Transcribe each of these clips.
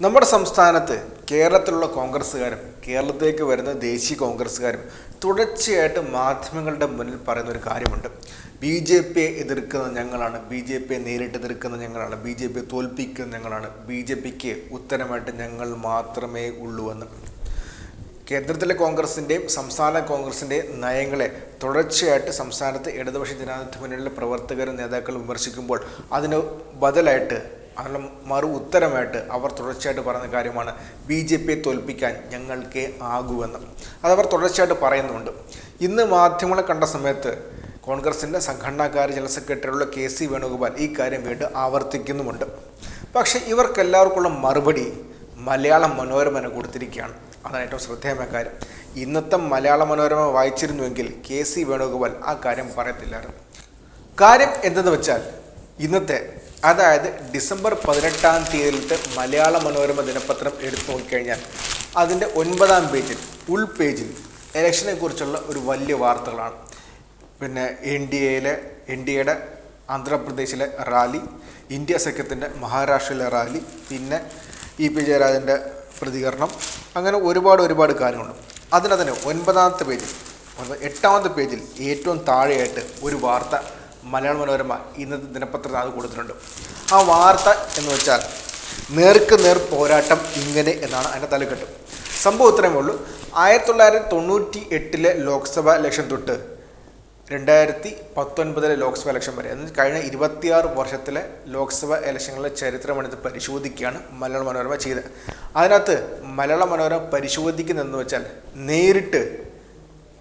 നമ്മുടെ സംസ്ഥാനത്ത് കേരളത്തിലുള്ള കോൺഗ്രസ്സുകാരും കേരളത്തിലേക്ക് വരുന്ന ദേശീയ കോൺഗ്രസ്സുകാരും തുടർച്ചയായിട്ട് മാധ്യമങ്ങളുടെ മുന്നിൽ പറയുന്ന ഒരു കാര്യമുണ്ട്. ബി ജെ പിയെ എതിർക്കുന്ന ഞങ്ങളാണ് ബി ജെ പിയെ നേരിട്ട് എതിർക്കുന്ന ഞങ്ങളാണ് ബി ജെ പിയെ തോൽപ്പിക്കുന്ന ഞങ്ങളാണ് ബി ജെ പിക്ക് ഉത്തരമായിട്ട് ഞങ്ങൾ മാത്രമേ ഉള്ളൂ എന്ന്. കേന്ദ്രത്തിലെ കോൺഗ്രസിന്റെയും സംസ്ഥാന കോൺഗ്രസിന്റെയും നയങ്ങളെ തുടർച്ചയായിട്ട് സംസ്ഥാനത്ത് ഇടതുപക്ഷ ജനാധിപത്യ മുന്നണിയിലെ പ്രവർത്തകരും നേതാക്കളും വിമർശിക്കുമ്പോൾ അതിന് ബദലായിട്ട് അതിനുള്ള മറു ഉത്തരമായിട്ട് അവർ തുടർച്ചയായിട്ട് പറയുന്ന കാര്യമാണ് ബി ജെ പിയെ തോൽപ്പിക്കാൻ ഞങ്ങൾക്ക് ആകുമെന്ന് അതവർ തുടർച്ചയായിട്ട് പറയുന്നുണ്ട്. ഇന്ന് മാധ്യമങ്ങളെ കണ്ട സമയത്ത് കോൺഗ്രസിന്റെ സംഘടനാകാര്യ ജനറൽ സെക്രട്ടറിയുള്ള കെ സി വേണുഗോപാൽ ഈ കാര്യം വീണ്ടും ആവർത്തിക്കുന്നുമുണ്ട്. പക്ഷേ ഇവർക്കെല്ലാവർക്കുള്ള മറുപടി മലയാള മനോരമന കൊടുത്തിരിക്കുകയാണ്. അതാണ് ഏറ്റവും ശ്രദ്ധേയമായ കാര്യം. ഇന്നത്തെ മലയാള മനോരമ വായിച്ചിരുന്നുവെങ്കിൽ കെ സി വേണുഗോപാൽ ആ കാര്യം പറയത്തില്ലായിരുന്നു. കാര്യം എന്തെന്ന് വെച്ചാൽ ഇന്നത്തെ അതായത് ഡിസംബർ പതിനെട്ടാം തീയതിയിലത്തെ മലയാള മനോരമ ദിനപത്രം എടുത്തു നോക്കിക്കഴിഞ്ഞാൽ അതിന്റെ ഒൻപതാം പേജിൽ ഉൾ പേജിൽ ഇലക്ഷനെ കുറിച്ചുള്ള ഒരു വലിയ വാർത്തകളാണ്. പിന്നെ എൻ ഡി എയിലെ എൻ ഡി എയുടെ ആന്ധ്രാപ്രദേശിലെ റാലി ഇന്ത്യ സഖ്യത്തിന്റെ മഹാരാഷ്ട്രയിലെ റാലി പിന്നെ ഇ പി ജയരാജന്റെ പ്രതികരണം അങ്ങനെ ഒരുപാട് ഒരുപാട് കാര്യങ്ങളുണ്ട്. അതിനെ തന്നെ ഒൻപതാമത്തെ പേജിൽ എട്ടാമത്തെ പേജിൽ ഏറ്റവും താഴെയായിട്ട് ഒരു വാർത്ത മലയാള മനോരമ ഇന്നത്തെ ദിനപത്രത്തിൽ അത് കൊടുത്തിട്ടുണ്ട്. ആ വാർത്ത എന്ന് വെച്ചാൽ നേർക്ക് നേർ പോരാട്ടം ഇങ്ങനെ എന്നാണ് അതിന്റെ തലക്കെട്ട്. സംഭവം ഇത്രയേ ഉള്ളൂ. ആയിരത്തി തൊള്ളായിരത്തി തൊണ്ണൂറ്റി എട്ടിലെ ലോക്സഭാ ഇലക്ഷൻ തൊട്ട് രണ്ടായിരത്തി പത്തൊൻപതിലെ ലോക്സഭാ ഇലക്ഷൻ വരെ എന്ന് കഴിഞ്ഞ ഇരുപത്തിയാറ് വർഷത്തിലെ ലോക്സഭ ഇലക്ഷനിലെ ചരിത്രമെടുത്ത് പരിശോധിക്കുകയാണ് മലയാള മനോരമ ചെയ്തത്. അതിനകത്ത് മലയാള മനോരമ പരിശോധിക്കുന്നതെന്ന് വെച്ചാൽ നേരിട്ട്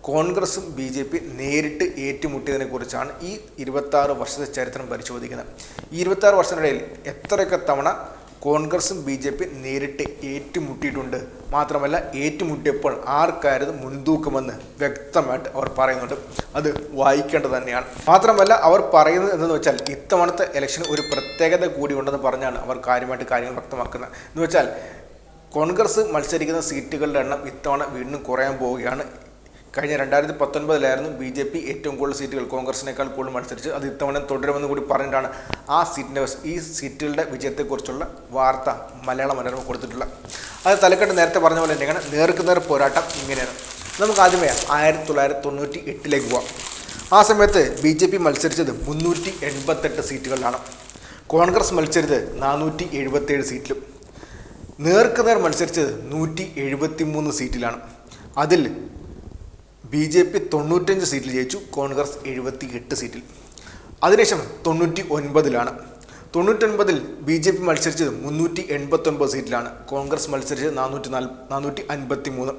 കോൺഗ്രസും ബി ജെ പി നേരിട്ട് ഏറ്റുമുട്ടിയതിനെ കുറിച്ചാണ് ഈ ഇരുപത്താറ് വർഷത്തെ ചരിത്രം പരിശോധിക്കുന്നത്. ഈ ഇരുപത്താറ് വർഷത്തിനിടയിൽ എത്രയൊക്കെ തവണ കോൺഗ്രസും ബി ജെ പി നേരിട്ട് ഏറ്റുമുട്ടിയിട്ടുണ്ട്? മാത്രമല്ല ഏറ്റുമുട്ടിയപ്പോൾ ആർക്കായിരുന്നു മുൻതൂക്കമെന്ന് വ്യക്തമായിട്ട് അവർ പറയുന്നുണ്ട്. അത് വായിക്കേണ്ടത് തന്നെയാണ്. മാത്രമല്ല അവർ പറയുന്നത് എന്തെന്ന് വെച്ചാൽ ഇത്തവണത്തെ ഇലക്ഷൻ ഒരു പ്രത്യേകത കൂടി ഉണ്ടെന്ന് പറഞ്ഞാണ് അവർ കാര്യമായിട്ട് കാര്യങ്ങൾ വ്യക്തമാക്കുന്നത്. എന്ന് വെച്ചാൽ കോൺഗ്രസ് മത്സരിക്കുന്ന സീറ്റുകളുടെ എണ്ണം ഇത്തവണ വീണ്ടും കുറയാൻ പോവുകയാണ്. കഴിഞ്ഞ രണ്ടായിരത്തി പത്തൊൻപതിലായിരുന്നു ബി ജെ പി ഏറ്റവും കൂടുതൽ സീറ്റുകൾ കോൺഗ്രസിനേക്കാൾ കൂടുതൽ മത്സരിച്ച് അത് ഇത്തവണ തുടരുമെന്ന് കൂടി പറഞ്ഞിട്ടാണ് ആ സീറ്റിന്റെ ഈ സീറ്റുകളുടെ വിജയത്തെക്കുറിച്ചുള്ള വാർത്ത മലയാള മനോരമ കൊടുത്തിട്ടുള്ളത് അത് തലക്കെട്ട് നേരത്തെ പറഞ്ഞ പോലെ തന്നെയാണ് നേർക്ക് നേർ പോരാട്ടം ഇങ്ങനെയാണ്. നമുക്ക് ആദ്യമേ ആയിരത്തി തൊള്ളായിരത്തി തൊണ്ണൂറ്റി എട്ടിലേക്ക് പോവാം. ആ സമയത്ത് ബി ജെ പി മത്സരിച്ചത് മുന്നൂറ്റി എൺപത്തെട്ട് സീറ്റുകളിലാണ്. കോൺഗ്രസ് മത്സരിച്ചത് നാനൂറ്റി എഴുപത്തേഴ് സീറ്റിലും. നേർക്ക് നേർ മത്സരിച്ചത് നൂറ്റി എഴുപത്തി മൂന്ന് സീറ്റിലാണ്. അതിൽ ബി ജെ പി തൊണ്ണൂറ്റഞ്ച് സീറ്റിൽ ജയിച്ചു കോൺഗ്രസ് എഴുപത്തി എട്ട് സീറ്റിൽ. അതിനുശേഷം തൊണ്ണൂറ്റി ഒൻപതിലാണ് തൊണ്ണൂറ്റൊൻപതിൽ ബി ജെ പി മത്സരിച്ചത് മുന്നൂറ്റി എൺപത്തൊൻപത് സീറ്റിലാണ്. കോൺഗ്രസ് മത്സരിച്ചത് നാനൂറ്റി നാല് നാനൂറ്റി അൻപത്തി മൂന്ന്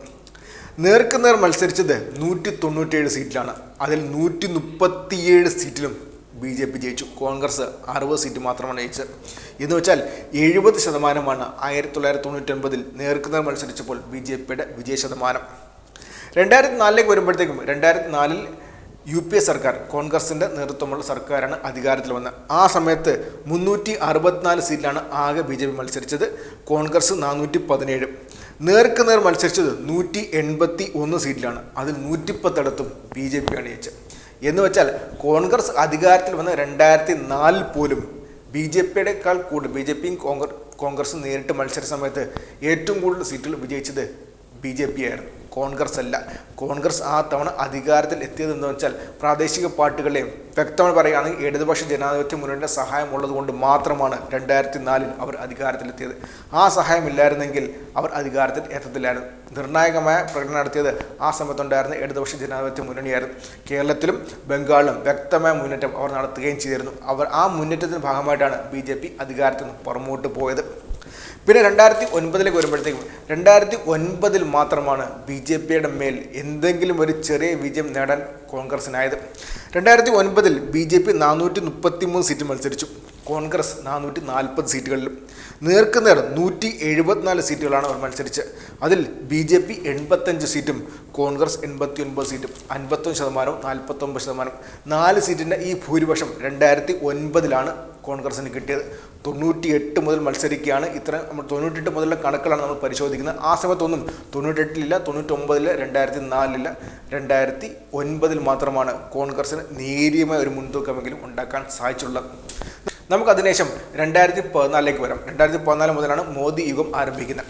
നേർക്ക് നേർ മത്സരിച്ചത് നൂറ്റി തൊണ്ണൂറ്റേഴ് സീറ്റിലാണ്. അതിൽ നൂറ്റി മുപ്പത്തിയേഴ് സീറ്റിലും ബി ജെ പി ജയിച്ചു. കോൺഗ്രസ് അറുപത് സീറ്റ് മാത്രമാണ് ജയിച്ചത്. എന്ന് വെച്ചാൽ എഴുപത് ശതമാനമാണ് ആയിരത്തി തൊള്ളായിരത്തി തൊണ്ണൂറ്റൊൻപതിൽ നേർക്ക് നേർ മത്സരിച്ചപ്പോൾ ബി ജെ പിയുടെ വിജയ ശതമാനം രണ്ടായിരത്തി നാലിലേക്ക് വരുമ്പോഴത്തേക്കും രണ്ടായിരത്തി നാലിൽ യു പി എ സർക്കാർ കോൺഗ്രസിന്റെ നേതൃത്വമുള്ള സർക്കാരാണ് അധികാരത്തിൽ വന്നത്. ആ സമയത്ത് മുന്നൂറ്റി അറുപത്തിനാല് സീറ്റിലാണ് ആകെ ബി ജെ പി മത്സരിച്ചത്. കോൺഗ്രസ് നാനൂറ്റി പതിനേഴ് നേർക്ക് നേർ മത്സരിച്ചത് നൂറ്റി എൺപത്തി ഒന്ന് സീറ്റിലാണ്. അതിൽ നൂറ്റിപ്പത്തിടത്തും ബി ജെ പി ആണ് ജയിച്ചത്. എന്ന് വെച്ചാൽ കോൺഗ്രസ് അധികാരത്തിൽ വന്ന രണ്ടായിരത്തി നാലിൽ പോലും ബി ജെ പിയുടെക്കാൾ കൂടുതൽ ബി ജെ പിയും കോൺഗ്രസും നേരിട്ട് മത്സര സമയത്ത് ഏറ്റവും കൂടുതൽ സീറ്റുകൾ വിജയിച്ചത് ബി ജെ പി ആയിരുന്നു. കോൺഗ്രസ് അല്ല. കോൺഗ്രസ് ആ തവണ അധികാരത്തിൽ എത്തിയത് എന്ന് വെച്ചാൽ പ്രാദേശിക പാർട്ടികളെയും വ്യക്തമായി പറയുകയാണെങ്കിൽ ഇടതുപക്ഷ ജനാധിപത്യ മുന്നണിയുടെ സഹായം ഉള്ളതുകൊണ്ട് മാത്രമാണ് രണ്ടായിരത്തി നാലിൽ അവർ അധികാരത്തിലെത്തിയത് ആ സഹായം ഇല്ലായിരുന്നെങ്കിൽ അവർ അധികാരത്തിൽ എത്തത്തില്ലായിരുന്നു. നിർണായകമായ പ്രകടനം നടത്തിയത് ആ സമയത്തുണ്ടായിരുന്ന ഇടതുപക്ഷ ജനാധിപത്യ മുന്നണിയായിരുന്നു. കേരളത്തിലും ബംഗാളിലും വ്യക്തമായ മുന്നേറ്റം അവർ നടത്തുകയും ചെയ്തിരുന്നു. അവർ ആ മുന്നേറ്റത്തിന്റെ ഭാഗമായിട്ടാണ് ബി ജെ പി അധികാരത്തിൽ നിന്ന് പുറമോട്ട് പോയത്. പിന്നെ രണ്ടായിരത്തി ഒൻപതിലേക്ക് വരുമ്പോഴത്തേക്കും രണ്ടായിരത്തി ഒൻപതിൽ മാത്രമാണ് ബി ജെ പിയുടെ മേൽ എന്തെങ്കിലും ഒരു ചെറിയ വിജയം നേടാൻ കോൺഗ്രസിനായത് രണ്ടായിരത്തി ഒൻപതിൽ ബി ജെ പി നാനൂറ്റി മുപ്പത്തി മൂന്ന് സീറ്റ് മത്സരിച്ചു. കോൺഗ്രസ് നാനൂറ്റി നാൽപ്പത് സീറ്റുകളിലും നേർക്കുനേർ നൂറ്റി എഴുപത്തിനാല് സീറ്റുകളാണ് അവർ മത്സരിച്ച്. അതിൽ ബി ജെ പി എൺപത്തഞ്ച് സീറ്റും കോൺഗ്രസ് എൺപത്തി ഒൻപത് സീറ്റും അൻപത്തൊന്ന് ശതമാനവും നാൽപ്പത്തൊമ്പത് ശതമാനം നാല് സീറ്റിന്റെ ഈ ഭൂരിപക്ഷം രണ്ടായിരത്തി ഒൻപതിലാണ് കോൺഗ്രസിന് കിട്ടിയത്. തൊണ്ണൂറ്റി എട്ട് മുതൽ മത്സരിക്കുകയാണ്. ഇത്ര നമ്മൾ തൊണ്ണൂറ്റെട്ട് മുതലുള്ള കണക്കുകളാണ് നമ്മൾ പരിശോധിക്കുന്നത്. ആ സമയത്തൊന്നും തൊണ്ണൂറ്റെട്ടിലില്ല തൊണ്ണൂറ്റൊമ്പതിൽ രണ്ടായിരത്തി നാലില്ല രണ്ടായിരത്തി ഒൻപതിൽ മാത്രമാണ് കോൺഗ്രസിന് നേരിയമായ ഒരു മുൻതൂക്കമെങ്കിലും ഉണ്ടാക്കാൻ സാധിച്ചുള്ളത്. നമുക്ക് അതിനുശേഷം രണ്ടായിരത്തി പതിനാലിലേക്ക് വരാം. രണ്ടായിരത്തി പതിനാല് മുതലാണ് മോദി യുഗം ആരംഭിക്കുന്നത്.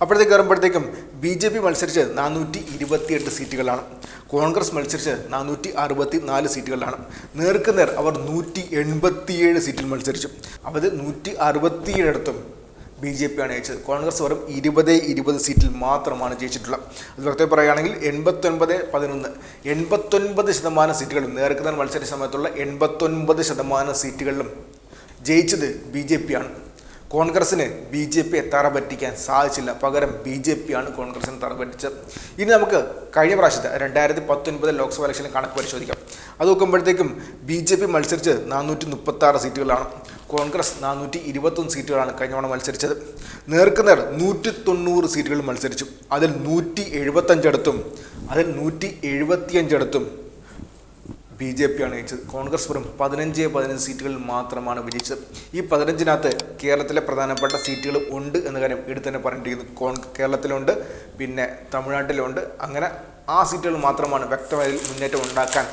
അപ്പോഴത്തേക്ക് കയറുമ്പോഴത്തേക്കും ബി ജെ പി മത്സരിച്ച് നാനൂറ്റി ഇരുപത്തിയെട്ട് സീറ്റുകളാണ് കോൺഗ്രസ് മത്സരിച്ച് നാനൂറ്റി അറുപത്തി നാല് സീറ്റുകളിലാണ്. നേർക്കുനേർ അവർ നൂറ്റി എൺപത്തിയേഴ് സീറ്റിൽ മത്സരിച്ചു. അവർ നൂറ്റി അറുപത്തിയേഴിടത്തും ബി ജെ പി ആണ് ജയിച്ചത്. കോൺഗ്രസ് വെറും ഇരുപത് ഇരുപത് സീറ്റിൽ മാത്രമാണ് ജയിച്ചിട്ടുള്ളത്. അത് പ്രത്യേകം പറയുകയാണെങ്കിൽ എൺപത്തൊൻപത് പതിനൊന്ന് എൺപത്തൊൻപത് ശതമാനം സീറ്റുകളും നേർക്കുനേർ മത്സര സമയത്തുള്ള എൺപത്തൊൻപത് ശതമാനം സീറ്റുകളിലും ജയിച്ചത് ബി ജെ പി ആണ്. കോൺഗ്രസിന് ബി ജെ പിയെ തറ പറ്റിക്കാൻ സാധിച്ചില്ല. പകരം ബി ജെ പി ആണ് കോൺഗ്രസിന് തറ പറ്റിച്ചത് ഇനി നമുക്ക് കഴിഞ്ഞ പ്രാവശ്യത്തെ രണ്ടായിരത്തി പത്തൊൻപത് ലോക്സഭ ഇലക്ഷനിൽ കണക്ക് പരിശോധിക്കാം. അത് നോക്കുമ്പോഴത്തേക്കും ബി ജെ പി മത്സരിച്ച് നാനൂറ്റി മുപ്പത്താറ് സീറ്റുകളാണ്. കോൺഗ്രസ് നാനൂറ്റി ഇരുപത്തൊന്ന് സീറ്റുകളാണ് കഴിഞ്ഞ തവണ മത്സരിച്ചത്. നേർക്കുനേർ നൂറ്റി തൊണ്ണൂറ് സീറ്റുകൾ മത്സരിച്ചു. അതിൽ നൂറ്റി എഴുപത്തഞ്ചിടത്തും അതിൽ നൂറ്റി എഴുപത്തിയഞ്ചിടത്തും ബി ജെ പി ആണ് ജയിച്ചത്. കോൺഗ്രസ് വെറും പതിനഞ്ച് പതിനഞ്ച് സീറ്റുകളിൽ മാത്രമാണ് വിജയിച്ചത്. ഈ പതിനഞ്ചിനകത്ത് കേരളത്തിലെ പ്രധാനപ്പെട്ട സീറ്റുകൾ ഉണ്ട് എന്ന കാര്യം എടുത്ത് തന്നെ പറഞ്ഞിരിക്കുന്നു കോൺ കേരളത്തിലുണ്ട് പിന്നെ തമിഴ്നാട്ടിലുണ്ട്. അങ്ങനെ ആ സീറ്റുകൾ മാത്രമാണ് വ്യക്തമായി മുന്നേറ്റം ഉണ്ടാക്കാൻ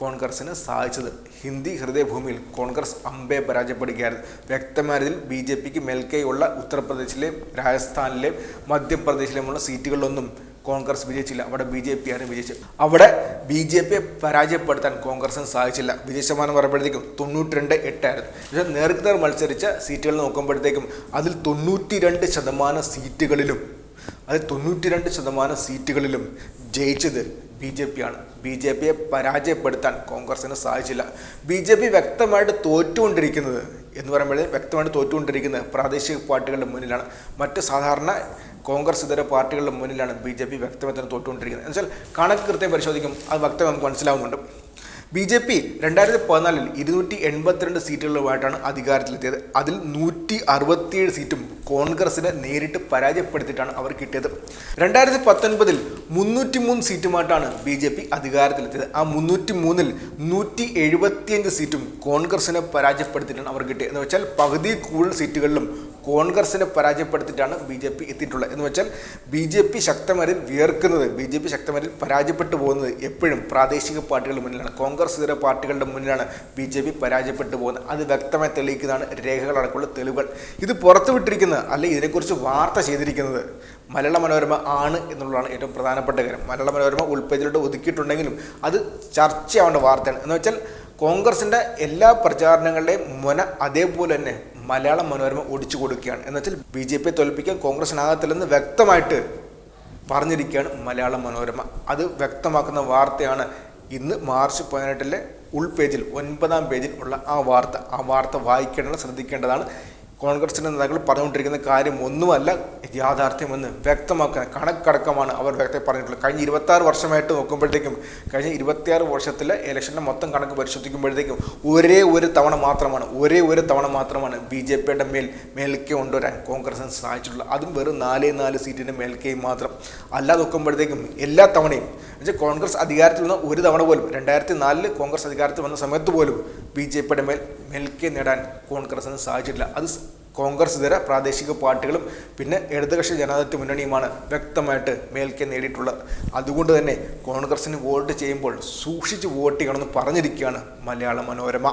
കോൺഗ്രസ്സിന് സാധിച്ചത്. ഹിന്ദി ഹൃദയഭൂമിയിൽ കോൺഗ്രസ് അമ്പെ പരാജയപ്പെടുകയായിരുന്നു. വ്യക്തമായതിൽ ബി ജെ പിക്ക് മേൽക്കൈയുള്ള ഉത്തർപ്രദേശിലെയും രാജസ്ഥാനിലെയും മധ്യപ്രദേശിലെയുമുള്ള സീറ്റുകളിലൊന്നും കോൺഗ്രസ് വിജയിച്ചില്ല. അവിടെ ബി ജെ പി ആണ് വിജയിച്ചത്. അവിടെ ബി ജെ പിയെ പരാജയപ്പെടുത്താൻ കോൺഗ്രസിന് സാധിച്ചില്ല. വിജയ ശതമാനം പറയുമ്പോഴത്തേക്കും തൊണ്ണൂറ്റി രണ്ട് എട്ടായിരുന്നു പക്ഷേ നേർക്കുനേർ മത്സരിച്ച സീറ്റുകൾ നോക്കുമ്പോഴത്തേക്കും അതിൽ തൊണ്ണൂറ്റി രണ്ട് ശതമാനം സീറ്റുകളിലും അതിൽ തൊണ്ണൂറ്റി രണ്ട് ശതമാനം സീറ്റുകളിലും ജയിച്ചത് ബി ജെ പി ആണ്. ബി ജെ പിയെ പരാജയപ്പെടുത്താൻ കോൺഗ്രസിന് സാധിച്ചില്ല. ബി ജെ പി വ്യക്തമായിട്ട് തോറ്റുകൊണ്ടിരിക്കുന്നത് എന്ന് പറയുമ്പോഴേ വ്യക്തമായിട്ട് തോറ്റുകൊണ്ടിരിക്കുന്നത് പ്രാദേശിക പാർട്ടികളുടെ മുന്നിലാണ്. മറ്റ് സാധാരണ കോൺഗ്രസ് ഇതര പാർട്ടികളുടെ മുന്നിലാണ് ബി ജെ പി വ്യക്തമായി തന്നെ തോറ്റുകൊണ്ടിരിക്കുന്നത്. എന്നുവെച്ചാൽ കണക്ക് കൃത്യം പരിശോധിക്കും അത് വ്യക്തം നമുക്ക് മനസ്സിലാവുന്നുണ്ട്. ബി ജെ പി രണ്ടായിരത്തി പതിനാലിൽ ഇരുന്നൂറ്റി എൺപത്തിരണ്ട് സീറ്റുകളുമായിട്ടാണ് അധികാരത്തിലെത്തിയത്. അതിൽ നൂറ്റി അറുപത്തിയേഴ് സീറ്റും കോൺഗ്രസിനെ നേരിട്ട് പരാജയപ്പെടുത്തിയിട്ടാണ് അവർ കിട്ടിയത്. രണ്ടായിരത്തി പത്തൊൻപതിൽ മുന്നൂറ്റി മൂന്ന് സീറ്റുമായിട്ടാണ് ബി ജെ പി അധികാരത്തിലെത്തിയത്. ആ മുന്നൂറ്റി മൂന്നിൽ നൂറ്റി എഴുപത്തിയഞ്ച് സീറ്റും കോൺഗ്രസിനെ പരാജയപ്പെടുത്തിയിട്ടാണ് അവർ കിട്ടിയത്. എന്ന് വെച്ചാൽ പകുതി കൂടുതൽ സീറ്റുകളിലും കോൺഗ്രസിനെ പരാജയപ്പെടുത്തിയിട്ടാണ് ബി ജെ പി എത്തിയിട്ടുള്ളത്. എന്ന് വെച്ചാൽ ബി ജെ പി ശക്തമരിൽ വിയർക്കുന്നത് ബി ജെ പി ശക്തമരിൽ പരാജയപ്പെട്ടു പോകുന്നത് എപ്പോഴും പ്രാദേശിക പാർട്ടികളുടെ മുന്നിലാണ്. കോൺഗ്രസ് ഇതര പാർട്ടികളുടെ മുന്നിലാണ് ബി ജെ പി പരാജയപ്പെട്ടു പോകുന്നത്. അത് വ്യക്തമായി തെളിയിക്കുന്നതാണ് രേഖകളടക്കമുള്ള തെളിവുകൾ. ഇത് പുറത്തുവിട്ടിരിക്കുന്നത് അല്ലെങ്കിൽ ഇതിനെക്കുറിച്ച് വാർത്ത ചെയ്തിരിക്കുന്നത് മലയാള മനോരമ ആണ് എന്നുള്ളതാണ് ഏറ്റവും പ്രധാനപ്പെട്ട കാര്യം. മലയാള മനോരമ ഉൾപ്പേജിലോട്ട് ഒതുക്കിയിട്ടുണ്ടെങ്കിലും അത് ചർച്ചയാവേണ്ട വാർത്തയാണ്. എന്ന് വെച്ചാൽ കോൺഗ്രസിന്റെ എല്ലാ പ്രചാരണങ്ങളുടെയും മുന അതേപോലെ തന്നെ മലയാള മനോരമ ഒടിച്ചു കൊടുക്കുകയാണ്. എന്ന് വെച്ചാൽ ബി ജെ പിയെ തോൽപ്പിക്കാൻ കോൺഗ്രസിനാകത്തില്ലെന്ന് വ്യക്തമായിട്ട് പറഞ്ഞിരിക്കുകയാണ് മലയാള മനോരമ. അത് വ്യക്തമാക്കുന്ന വാർത്തയാണ് ഇന്ന് മാർച്ച് പതിനെട്ടിലെ ഉൾപേജിൽ ഒൻപതാം പേജിൽ ഉള്ള ആ വാർത്ത. ആ വാർത്ത വായിക്കേണ്ടത് ശ്രദ്ധിക്കേണ്ടതാണ്. കോൺഗ്രസിന്റെ നേതാക്കൾ പറഞ്ഞുകൊണ്ടിരിക്കുന്ന കാര്യം ഒന്നുമല്ല യാഥാർത്ഥ്യമെന്ന് വ്യക്തമാക്കാൻ കണക്കടക്കമാണ് അവർ വ്യക്തമായി പറഞ്ഞിട്ടുള്ളത്. കഴിഞ്ഞ ഇരുപത്താറ് വർഷമായിട്ട് നോക്കുമ്പോഴത്തേക്കും കഴിഞ്ഞ ഇരുപത്തിയാറ് വർഷത്തിലെ ഇലക്ഷന്റെ മൊത്തം കണക്ക് പരിശോധിക്കുമ്പോഴത്തേക്കും ഒരേ ഒരു തവണ മാത്രമാണ് ഒരേ ഒരു തവണ മാത്രമാണ് ബി ജെ പിയുടെ മേൽ മേൽക്കേ കൊണ്ടുവരാൻ കോൺഗ്രസിന് സാധിച്ചിട്ടുള്ളത്. അതും വെറും നാലേ നാല് സീറ്റിന്റെ മേൽക്കൈ മാത്രം. അല്ലാതെ നോക്കുമ്പോഴത്തേക്കും എല്ലാ തവണയും എന്നുവെച്ചാൽ കോൺഗ്രസ് അധികാരത്തിൽ വന്ന ഒരു തവണ പോലും രണ്ടായിരത്തി നാലിൽ കോൺഗ്രസ് അധികാരത്തിൽ വന്ന സമയത്ത് പോലും ബി ജെ പിയുടെ മേൽ മെൽക്കെ നേടാൻ കോൺഗ്രസിന് സാധിച്ചിട്ടില്ല. അത് കോൺഗ്രസ് ഇതര പ്രാദേശിക പാർട്ടികളും പിന്നെ ഇടതുകക്ഷി ജനാധിപത്യ മുന്നണിയുമാണ് വ്യക്തമായിട്ട് മേൽക്കെ നേടിയിട്ടുള്ളത്. അതുകൊണ്ട് തന്നെ കോൺഗ്രസിന് വോട്ട് ചെയ്യുമ്പോൾ സൂക്ഷിച്ച് വോട്ട് ചെയ്യണമെന്ന് പറഞ്ഞിരിക്കുകയാണ് മലയാള മനോരമ.